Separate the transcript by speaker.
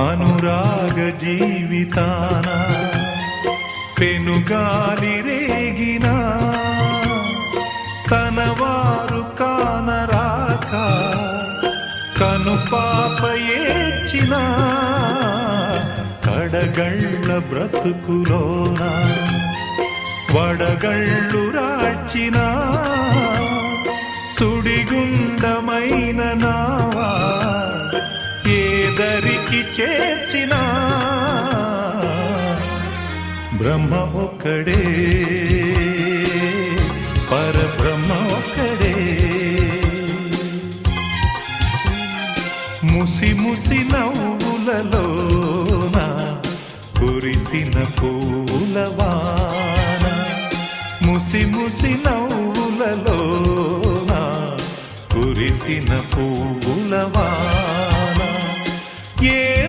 Speaker 1: అనురాగ జీవితాన పెనుగాలి రేగినా తనవారు కానరాక కను పాప ఏడ్చిన కడగళ్ళ బ్రతుకులోన వడగళ్ళు రాచిన సుడిగుండమైన ఇంటికి చేర్చిన బ్రహ్మ ఒక్కడే. పరబ్రహ్మ ఒక్కడే. ముసి ముసి నవ్వులలో కురిసిన పూలవాన ముసి ముసి నవ్వులలో కురిసిన పూలవాన